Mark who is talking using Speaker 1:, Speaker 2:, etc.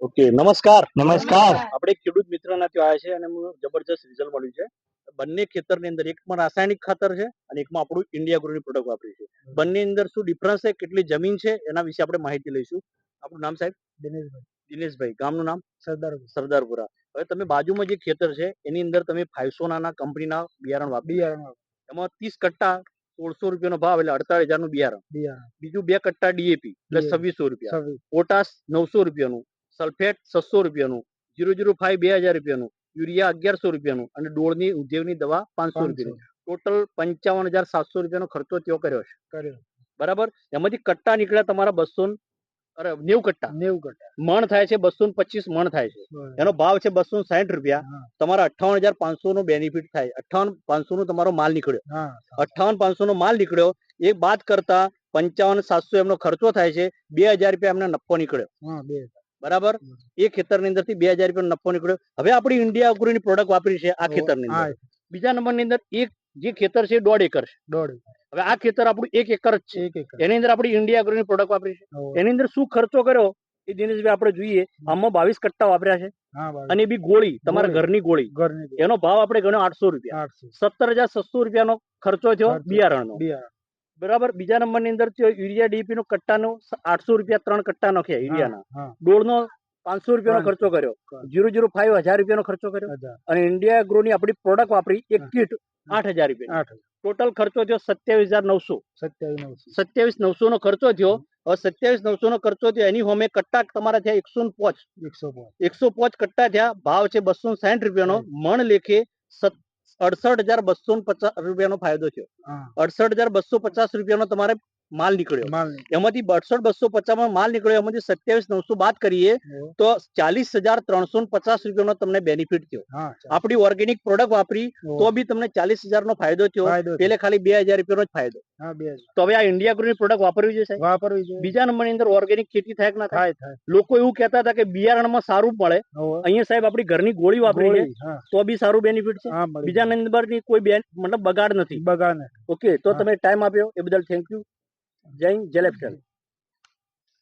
Speaker 1: Okay નમસ્કાર.
Speaker 2: નમસ્કાર.
Speaker 1: આપણે ખેડૂત મિત્રના ત્યાં આવ્યા છે અને જબરજસ્ત રિઝલ્ટ મળ્યું છે. બંને ખેતરની અંદર એકમાં રાસાયણિક ખાતર છે અને એકમાં આપણું ઇન્ડિયા ગ્રોની પ્રોડક્ટ વાપરી છે. બંને અંદર શું ડિફરન્સ છે? કેટલી જમીન છે? એના વિશે આપણે માહિતી લઈશું. આપણું નામ સાહેબ?
Speaker 2: દિનેશભાઈ.
Speaker 1: દિનેશભાઈ. ગામનું નામ?
Speaker 2: સરદાર
Speaker 1: સરદારપુરા. હવે તમે બાજુમાં જે ખેતર છે એની અંદર તમે ફાઈવસોના કંપનીના બિયારણ વાપરી
Speaker 2: બિયારણ
Speaker 1: એમાં ત્રીસ કટ્ટા સોળસો રૂપિયાનો ભાવ એટલે અડતાલીસ હજારનું બિયારણ.
Speaker 2: બિયારણ.
Speaker 1: બીજું બે કટ્ટા ડીએપી એટલે છવ્વીસો રૂપિયા. પોટાશ નવસો રૂપિયાનું. સલ્ફેટ છસો રૂપિયાનું જીરો જીરો ફાઈવ બે હજાર રૂપિયાનું યુરિયા અગિયારસો રૂપિયાનું અને ડોળની ઉદ્યોગની દવા પાંચસો રૂપિયાની. ટોટલ પંચાવન હજાર સાતસો રૂપિયાનો ખર્ચો તેઓ કર્યો છે.
Speaker 2: કર્યો
Speaker 1: બરાબર? એમાંથી કટ્ટા નીકળ્યા તમારા બસો અરે નેવું કટ્ટા.
Speaker 2: નેવું કટ્ટા.
Speaker 1: મણ થાય છે બસો પચીસ મણ થાય છે. એનો ભાવ છે બસો સાઠ રૂપિયા. તમારા અઠાવન હજાર પાંચસો નો બેનિફિટ થાય. અઠાવન પાંચસો નો તમારો માલ નીકળ્યો. અઠાવન પાંચસો નો માલ નીકળ્યો એ બાદ કરતા પંચાવન સાતસો એમનો ખર્ચો થાય છે. બે હજાર રૂપિયા એમને નફો નીકળ્યો. બરાબર? એ ખેતરની અંદરથી બે હજાર રૂપિયા નફો નીકળ્યો. હવે આપણી ઇન્ડિયા અગ્રોની પ્રોડક્ટ વાપરી છે આ ખેતરની અંદર. બીજા નંબરની અંદર એક જે ખેતર છે દોઢ એકર છે.
Speaker 2: દોઢ
Speaker 1: હવે આ ખેતર આપણું એક એકર જ છે. એની અંદર આપણી ઇન્ડિયા અગ્રોની પ્રોડક્ટ વાપરી છે. એની અંદર શું ખર્ચો કર્યો? એ દિનેશભાઈ આપણે જોઈએ. આમાં બાવીસ કટ્ટા વાપર્યા છે. અને એ બી ગોળી તમારા ઘરની ગોળી. એનો ભાવ આપણે ગણ્યો આઠસો રૂપિયા. સત્તર હજાર સત્સો રૂપિયાનો ખર્ચો થયો. બિયારણનો.
Speaker 2: બિયારણ.
Speaker 1: બરાબર? બીજા નંબરની અંદર યુરિયા ડીપી નો કટ્ટાનો આઠસો રૂપિયા ત્રણ કટ્ટા નાખ્યા યુરિયાના. ડોળનો પાંચસો રૂપિયાનો. ખર્ચો કર્યો. જીરો જીરો ફાઈવ હજાર રૂપિયાનો ખર્ચો કર્યો. અને ઇન્ડિયા એગ્રોની આપણી પ્રોડક્ટ વાપરી એક કીટ આઠ હજાર રૂપિયા. ટોટલ ખર્ચો થયો સત્યાવીસ હજાર નવસો.
Speaker 2: સત્યાવીસ નવસો.
Speaker 1: નો ખર્ચો થયો. હવે સત્યાવીસ નવસો નો ખર્ચો થયો. એની હોમે કટ્ટા તમારા થયા એકસો પોચ.
Speaker 2: એકસો પાંચ.
Speaker 1: એકસો પોચ કટ્ટા થયા. ભાવ છે બસો સાઠ રૂપિયાનો. મણ લેખે અડસઠ હજાર બસો પચાસ રૂપિયાનો ફાયદો થયો. અડસઠ હજાર બસો પચાસ રૂપિયાનો તમારે માલ નીકળ્યો. એમાંથી અડસઠ બસો પચાસમાં માલ નીકળ્યો. એમાંથી સત્યાવીસ નવસો બાદ કરીએ તો ચાલીસ હજાર ત્રણસો પચાસ રૂપિયાનો તમને બેનિફિટ થયો. આપણી ઓર્ગેનિક પ્રોડક્ટ વાપરી તો બી તમને ચાલીસ હજારનો ફાયદો થયો. પેલે ખાલી બે હજાર રૂપિયાનો જ ફાયદો. તો હવે આ ઇન્ડિયા ગ્રુપની પ્રોડક્ટ વાપરવી જોઈએ
Speaker 2: વાપરવી જોઈએ.
Speaker 1: બીજા નંબરની અંદર ઓર્ગેનિક ખેતી થાય કે ના થાય? લોકો એવું કહેતા હતા કે બિયારણમાં સારું મળે. અહીંયા સાહેબ આપણી ઘરની ગોળી વાપરી છે. તો બી સારું બેનિફિટ છે. બીજા નંબરની કોઈ મતલબ બગાડ નથી.
Speaker 2: બગાડ
Speaker 1: ઓકે તો તમે ટાઈમ આપ્યો. એ બદલ થેન્ક યુ જય લેફ્ટન